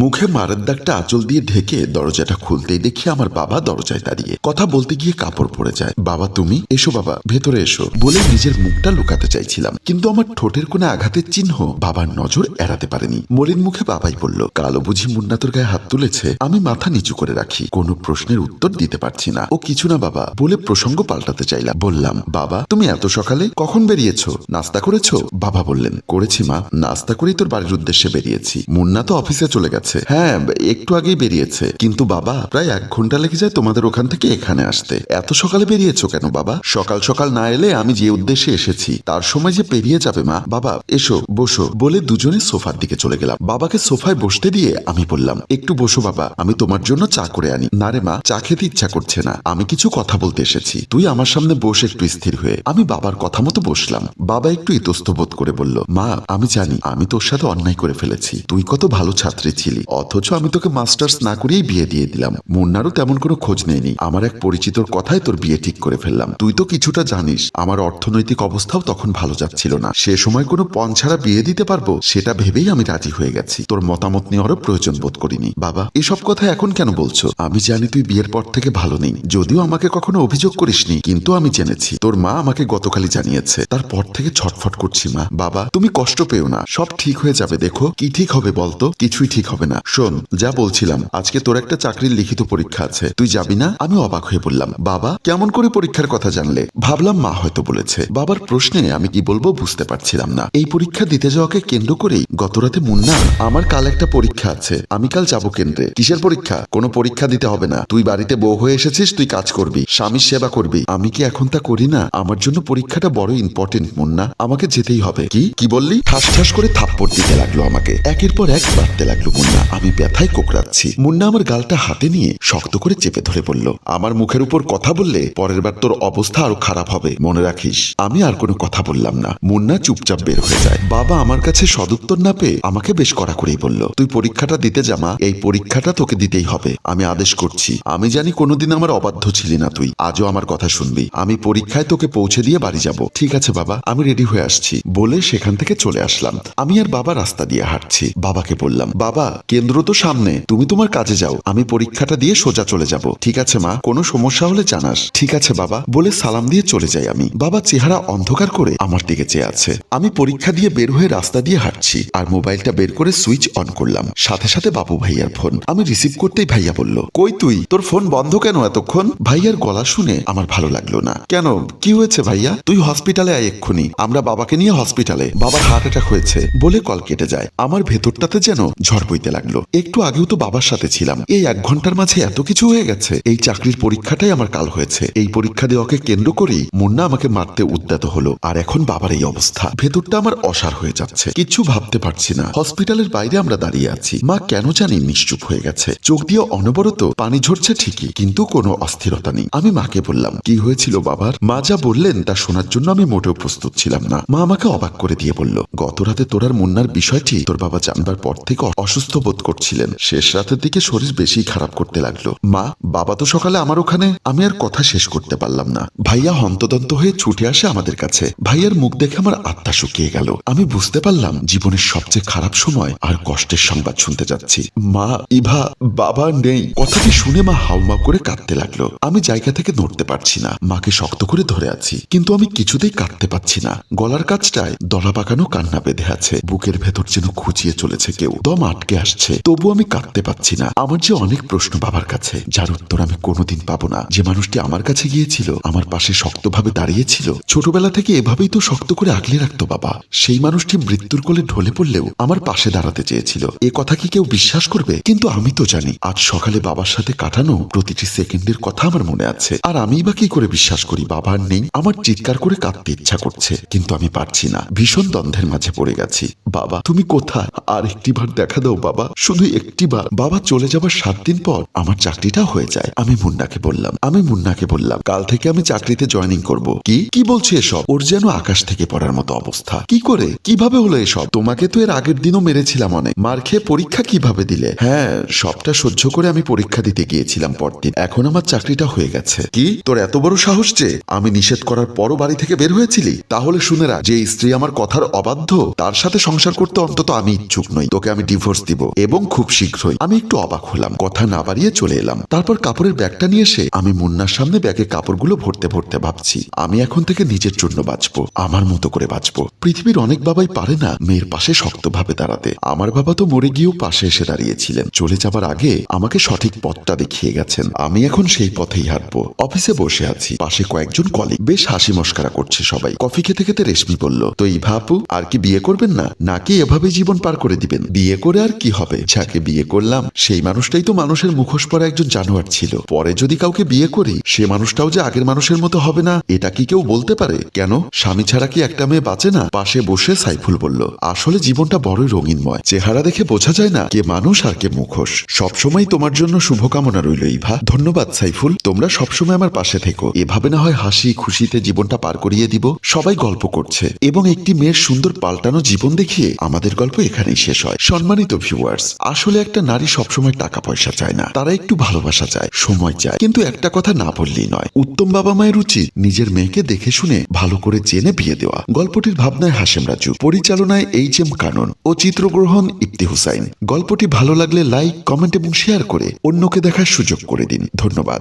মুখে মারের দাগটা আঁচল দিয়ে ঢেকে দরজাটা খুলতেই দেখি আমার বাবা দরজায় দাঁড়িয়ে কথা বলতে গিয়ে কাপড় পড়ে যায়। বাবা, তুমি? এসো বাবা, ভেতরে এসো। বলে নিজের মুখটা লুকাতে চাইছিলাম, কিন্তু আমার ঠোঁটের কোণে আঘাতের চিহ্ন বাবার নজর এড়াতে পারেনি। মলিন মুখে বাবাই বলল কালো বুঝি মুন্না তোর গায়ে হাত তুলেছে, আমি মাথা নিচু করে রাখি, কোনো প্রশ্নের উত্তর দিতে পারছি না। ও, কিছু না বাবা, বলে প্রসঙ্গ পাল্টাতে চাইলাম। বললাম, বাবা, তুমি এত সকালে কখন বেরিয়েছো? নাস্তা করেছ? বাবা বললেন, করেছি মা, নাস্তা করেই তোর বাড়ির উদ্দেশ্যে বেরিয়েছি। মুন্না তো অফিসে চলে গেছে। হ্যাঁ একটু আগেই বেরিয়েছে। কিন্তু বাবা, প্রায় এক ঘণ্টা লেগে যায় তোমাদের ওখান থেকে এখানে আসতে। এত সকালে বেরিয়েছো কেন বাবা? সকাল সকাল না এলে আমি যে উদ্দেশ্যে এসেছি, তার সময় যে পেরিয়ে যাবে মা। বাবা, এসো, বসো বলে দুজনে সোফার দিকে চলে গেলাম। বাবাকে সোফায় বসতে দিয়ে আমি বললাম, একটু বসো বাবা, আমি তোমার জন্য চা করে আনি। না রে মা, চা খেতে ইচ্ছা করছে না। আমি কিছু কথা বলতে এসেছি। তুই আমার সামনে বসে একটু স্থির হয়ে। আমি বাবার কথা মতো বসলাম। বাবা একটু ইতস্ত বোধ করে বলল, মা, আমি জানি, আমি তোর সাথে অন্যায় করে ফেলেছি। তুই কত ভালো ছাত্রী ছিলি। অথচ আমি তোকে মাস্টার্স না করেই বিয়ে দিয়ে দিলাম। মুন্নারও তেমন কোনো খোঁজ নেয়নি। আমার এক পরিচিতর কথায় তোর বিয়ে ঠিক করে ফেললাম। তুই তো কিছুটা জানিস, আমার অর্থনৈতিক অবস্থাও তখন ভালো যাচ্ছিল না। সে সময় কোনো পণ ছাড়া বিয়ে দিতে পারব, সেটা ভেবেই আমি রাজি হয়ে গেছি। তোর মতামত নেওয়ারও প্রয়োজন বোধ করিনি। বাবা, এসব কথা এখন কেন বলছো? আমি জানি তুই বিয়ের পর থেকে ভালো নেই। যদিও আমাকে কখনো অভিযোগ করিসনি, কিন্তু আমি জেনেছি। তোর মা আমাকে গতকালই জানিয়েছে। তারপর থেকে ছটফট করছি, মা। বাবা, তুমি কষ্ট পেও না। সব ঠিক হয়ে যাবে, দেখো। কি ঠিক হবে বলতো? কিছুই ঠিক হবে না। শোন, যা বলছিলাম, আজকে তোর একটা চাকরির লিখিত পরীক্ষা আছে। তুই যাবি না? আমি অবাক হয়ে বললাম, বাবা, কেমন করে পরীক্ষার কথা জানলে? ভাবলাম, মা হয়তো বলেছে। বাবার প্রশ্নে আমি কি বলব বুঝতে পারছিলাম না। এই পরীক্ষা দিতে যাওয়াকে কেন্দ্র করেই গতরাতে মুন্না, আমার কাল একটা পরীক্ষা আছে। আমি কাল যাব কেন্দ্রে। কিসের পরীক্ষা? কোনো পরীক্ষা দিতে হবে না। তুই বাড়িতে বউ হয়ে এসেছিস, তুই কাজ করবি, স্বামীর সেবা করবি। আমি কি এখন তা করি না? আমার জন্য পরীক্ষাটা বড় ইম্পর্টেন্ট মুন্না। আমাকে যেতেই হবে। কি? কি বললি? ঠাস ঠাস করে থাপ্পড় দিতে লাগল আমাকে। একের পর এক বাড়তে লাগল মুন্না আমি ব্যথায় কোকড়াচ্ছি। মুন্না আমার গালটা হাতে নিয়ে শক্ত করে চেপে ধরে বলল, আমার মুখের উপর কথা বললে পরের বার তোর অবস্থা আরও খারাপ হবে, মনে রাখিস। আমি আর কোনো কথা বললাম না। মুন্না চুপচাপ বের হয়ে যায়। বাবা আমার কাছে সদুত্তর না পেয়ে আমাকে বেশ কড়া করেই বলল, তুই পরীক্ষাটা দিতে জামা এই পরীক্ষাটা তোকে দিতেই হবে। আমি আদেশ করছি। আমি জানি কোনোদিন আমার অবাধ্য ছিলি না তুই, আজও আমার কথা শুনবি। আমি পরীক্ষায় তোকে পৌঁছে দিয়ে বাড়ি যাব। ঠিক আছে বাবা, আমি রেডি হয়ে আসছি। বলে সেখান থেকে চলে আসলাম। আমি আর বাবা রাস্তা দিয়ে হাঁটছি। বাবাকে বললাম, বাবা কেন্দ্র তো সামনে। তুমি তোমার কাজে যাও। আমি পরীক্ষাটা দিয়ে সোজা চলে যাব। ঠিক আছে, মা? কোনো সমস্যা হলে জানাস। ঠিক আছে, বাবা। বলে সালাম দিয়ে চলে যাই আমি। বাবা চেহারা অন্ধকার করে আমার দিকে চেয়ে আছে। আমি পরীক্ষা দিয়ে বের হয়ে রাস্তা দিয়ে হাঁটছি আর মোবাইলটা বের করে সুইচ অন করলাম। সাথে সাথে বাবু ভাইয়ার ফোন। আমি রিসিভ করতেই ভাইয়া বলল, কই তুই? তোর ফোন বন্ধ কেন এতক্ষণ? ভাইয়ার গলা শুনে আমার ভালো লাগল না। কেন? কি হয়েছে ভাইয়া? তুই হসপিটালে আয় এক্ষুনি। আমরা বাবাকে নিয়ে হসপিটালে। বাবার হার্ট অ্যাটাক হয়েছে বলে কল কেটে যায়। আমার ভেতরটাতে যেন ঝড় লাগল। একটু আগেও তো বাবার সাথে ছিলাম। এই এক ঘণ্টার মাঝে এত কিছু হয়ে গেছে। এই চাকরির পরীক্ষাটাই আমার কাল হয়েছে। এই পরীক্ষা দেওয়াকে কেন্দ্র করেই মুন্না আমাকে মারতে উদ্যত হলো। আর এখন বাবার এই অবস্থা। ভেতরটা আমার অসার হয়ে যাচ্ছে। কিছু ভাবতে পারছি না। হসপিটালের বাইরে আমরা দাঁড়িয়ে আছি। মা কেন জানি নিশ্চুপ হয়ে গেছে। চোখ দিয়ে অনবরত পানি ঝরছে ঠিকই, কিন্তু কোনো অস্থিরতা নেই। আমি মাকে বললাম, কি হয়েছিল বাবার? মা যা বললেন, তা শোনার জন্য আমি মোটেও প্রস্তুত ছিলাম না। মা আমাকে অবাক করে দিয়ে বলল, গত রাতে তোরার মুন্নার বিষয়টি তোর বাবা জানবার পর থেকে অসুস্থ বোধ করছিলেন। শেষ রাতের দিকে শরীর বেশি খারাপ করতে লাগল। মা, বাবা তো সকালে আমার ওখানে, আমি আর কথা শেষ করতে পারলাম না। ভাইয়া হন্তদন্ত হয়ে ছুটে আসে আমাদের কাছে। ভাইয়ার মুখ দেখে আমার আত্মা শুকিয়ে গেল। আমি বুঝতে পারলাম, জীবনের সবচেয়ে খারাপ সময় আর কষ্টের সংবাদ শুনতে যাচ্ছি। মা, ইভা, বাবা নেই। কথাটি শুনে মা হাউমাউ করে কাঁদতে লাগল। আমি জায়গা থেকে নড়তে পারছি না। মাকে শক্ত করে ধরে আছি। কিন্তু আমি কিছুতেই কাঁদতে পারছি না। গলার কাছটায় দলা পাকানো কান্না বেঁধে আছে। বুকের ভেতর যেন খুঁচিয়ে চলেছে কেউ। দম আটকে আসছে। তবু আমি কাঁদতে পারছি না। আমার যে অনেক প্রশ্ন বাবার কাছে, যার উত্তর আমি কোনোদিন পাবো না। যে মানুষটি আমার কাছে গিয়েছিল, আমার পাশে শক্তভাবে দাঁড়িয়েছিল। ছোটবেলা থেকে এভাবেই তো শক্ত করে আগলে রাখতো বাবা। সেই মানুষটি মৃত্যুর কোলে ঢলে পড়লেও আমার পাশে দাঁড়াতে চেয়েছিল। এ কথা কি কেউ বিশ্বাস করবে? কিন্তু আমি তো জানি, আজ সকালে বাবার সাথে কাটানো প্রতিটি সেকেন্ডের কথা আমার মনে আছে। আর আমি বা কি করে বিশ্বাস করি? বাবা আর নেই, আমার চিৎকার করে কাঁদতে ইচ্ছা করছে। কিন্তু আমি পারছি না। ভীষণ দ্বন্দ্বের মাঝে পড়ে গেছি। বাবা, তুমি কোথায়? আর একটিবার দেখা দাও বাবা। শুধু একটিবার। বাবা চলে যাবার সাত দিন পর আমার চাকরিটা হয়ে যায়। আমি মুন্নাকে বললাম, আমি মুন্নাকে বললাম, কাল থেকে আমি চাকরিতে জয়েনিং করব। কি? কি বলছে এসব? ওর যেন আকাশ থেকে পড়ার মতো অবস্থা। কি করে? কীভাবে হলো এসব? তোমাকে তো এর আগের দিনও মেরেছিলাম অনেক। মার খেয়ে পরীক্ষা কীভাবে দিলে? হ্যাঁ সবটা সহ্য করে আমি পরীক্ষা দিতে গিয়েছিলাম পরদিন। এখন আমার চাকরিটা হয়ে গেছে। কি? তোর এত বড় সাহস যে আমি নিষেধ করার পরও বাড়ি থেকে বের হয়েছিলি? তাহলে শুনে রাখ যে স্ত্রী আমার কথার অবাধ্য, তার সাথে সংসার করতে অন্তত আমি ইচ্ছুক নই। তোকে আমি ডিভোর্স দিব। এবং খুব শীঘ্রই আমি একটু অবাক হলাম। কথা না বাড়িয়ে চলে এলাম। তারপর কাপড়ের ব্যাগটা নিয়ে এসে আমি মুন্নার সামনে ব্যাগে কাপড়গুলো ভরতে ভরতে ভাবছি, আমি এখন থেকে নিজের জন্য বাঁচবো, আমার মতো করে বাঁচবো। পৃথিবীর অনেক বাবাই পারে না মেয়ের পাশে শক্তভাবে দাঁড়াতে। আমার বাবা তো মরে গিয়েও পাশে এসে দাঁড়িয়েছিলেন। চলে যাবার আগে আমাকে সঠিক পথটা দেখিয়ে গেছেন। আমি এখন সেই পথেই হাঁটবো। অফিসে বসে আছি। পাশে কয়েকজন কলিগ বেশ হাসি মস্কারা করছে সবাই। কফি খেতে খেতে রেশমি বলল, তো ইভা আপু, আর কি বিয়ে করবেন না? নাকি এভাবে জীবন পার করে দিবেন? বিয়ে করে আর কি হবে? যাকে বিয়ে করলাম, সেই মানুষটাই তো মানুষের মুখোশ পরা একজন জানোয়ার ছিল। পরে যদি কাউকে বিয়ে করি, সে মানুষটাও যে আগের মানুষের মতো হবে না, এটা কি কেউ বলতে পারে? কেন? স্বামী ছাড়া কি একটা মেয়ে বাঁচে না? পাশে বসে সাইফুল বলল, আসলে জীবনটা বড়ই রঙিনময়। চেহারা দেখে বোঝা যায় না কে মানুষ আর কে মুখোশ। সবসময় তোমার জন্য শুভকামনা রইল, ইভা। ধন্যবাদ, সাইফুল। তোমরা সবসময় আমার পাশে থেকো। এভাবে না হয় হাসি খুশিতে জীবনটা পার করিয়ে দিব। সবাই গল্প করছে এবং একটি মেয়ের সুন্দর পাল্টানো জীবন দেখিয়ে আমাদের গল্প এখানেই শেষ হয়। সম্মানিত ভিউয়ার্স আসলে একটা নারী সবসময় টাকা পয়সা চায় না। তারা একটু ভালোবাসা চায়, সময় চায়। কিন্তু একটা কথা না বললেই নয়। উত্তম বাবা মায়ের উচিত নিজের মেয়েকে দেখে শুনে ভালো করে জেনে বিয়ে দেওয়া। গল্পটির ভাবনায় হাসেম রাজু, পরিচালনায় এইচ এম কানন ও চিত্রগ্রহণ ইফতি হুসাইন। গল্পটি ভালো লাগলে লাইক, কমেন্ট এবং শেয়ার করে অন্যকে দেখার সুযোগ করে দিন। ধন্যবাদ।